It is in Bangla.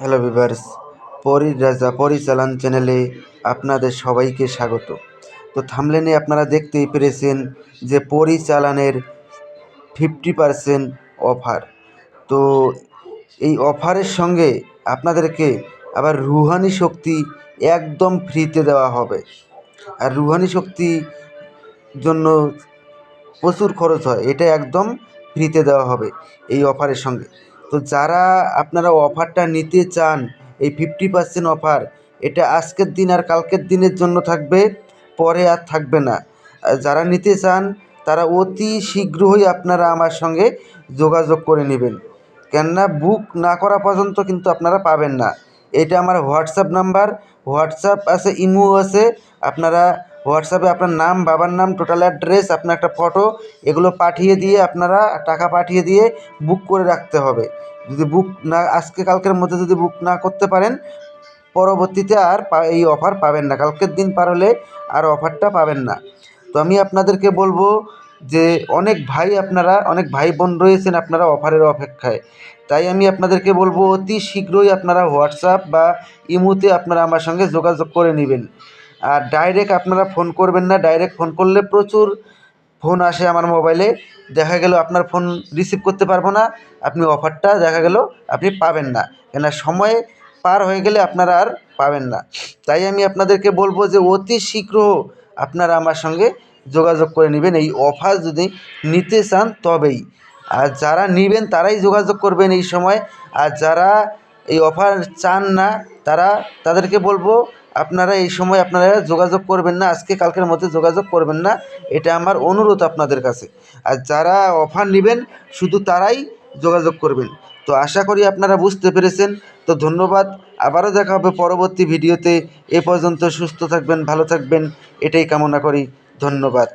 হ্যালো ভিভার্স পরীর রাজা পরিচালন চ্যানেলে আপনাদের সবাইকে স্বাগত। তো থামলেনে আপনারা দেখতেই পেরেছেন যে পরিচালনের ফিফটি পারসেন্ট অফার। তো এই অফারের সঙ্গে আপনাদেরকে আবার রুহানি শক্তি একদম ফ্রিতে দেওয়া হবে। আর রুহানি শক্তি জন্য প্রচুর খরচ হয়, এটা একদম ফ্রিতে দেওয়া হবে এই অফারের সঙ্গে। তো যারা আপনারা অফারটা নিতে চান, এই ফিফটি পার্সেন্ট অফার, এটা আজকের দিন আর কালকের দিনের জন্য থাকবে, পরে আর থাকবে না। যারা নিতে চান, তারা অতি শীঘ্রই আপনারা আমার সঙ্গে যোগাযোগ করে নেবেন। কেননা বুক না করা পর্যন্ত কিন্তু আপনারা পাবেন না। এটা আমার হোয়াটসঅ্যাপ নাম্বার, হোয়াটসঅ্যাপ আছে, ইমো আছে, আপনারা হোয়াটসঅ্যাপে আপনার নাম, বাবার নাম টোটাল অ্যাড্রেস আপনার একটা ফটো এগুলো পাঠিয়ে দিয়ে আপনারা টাকা পাঠিয়ে দিয়ে বুক করে রাখতে হবে। যদি বুক না, আজকে কালকের মধ্যে যদি বুক না করতে পারেন, পরবর্তীতে আর এই অফার পাবেন না। কালকের দিন পার হলে আর অফারটা পাবেন না। তো আমি আপনাদেরকে বলব যে, অনেক ভাই আপনারা, অনেক ভাই বোন রয়েছেন আপনারা অফারের অপেক্ষায়। তাই আমি আপনাদেরকে বলব, অতি শীঘ্রই আপনারা হোয়াটসঅ্যাপ বা ইমুতে আপনারা আমার সঙ্গে যোগাযোগ করে নেবেন। আর ডাইরেক্ট আপনারা ফোন করবেন না। ডাইরেক্ট ফোন করলে প্রচুর ফোন আসে আমার মোবাইলে দেখা গেল আপনার ফোন রিসিভ করতে পারব না। আপনি অফারটা দেখা গেল আপনি পাবেন না। কেন সময় পার হয়ে গেলে আপনারা আর পাবেন না। তাই আমি আপনাদেরকে বলব যে অতি শীঘ্র আপনারা আমার সঙ্গে যোগাযোগ করে নেবেন। এই অফার যদি নিতে চান তবেই। আর যারা নেবেন তারাই যোগাযোগ করবেন এই সময়। আর যারা এই অফার চান না, তারা তাদেরকে বলব আপনারা এই সময় আপনারা যোগাযোগ করবেন না, আজকে কালকের মধ্যে যোগাযোগ করবেন না, এটা আমার অনুরোধ আপনাদের কাছে। আর যারা অফার নেবেন, শুধু তারাই যোগাযোগ করবেন। তো আশা করি আপনারা বুঝতে পেরেছেন। তো ধন্যবাদ, আবারও দেখা হবে পরবর্তী ভিডিওতে। এ পর্যন্ত সুস্থ থাকবেন, ভালো থাকবেন, এটাই কামনা করি। ধন্যবাদ।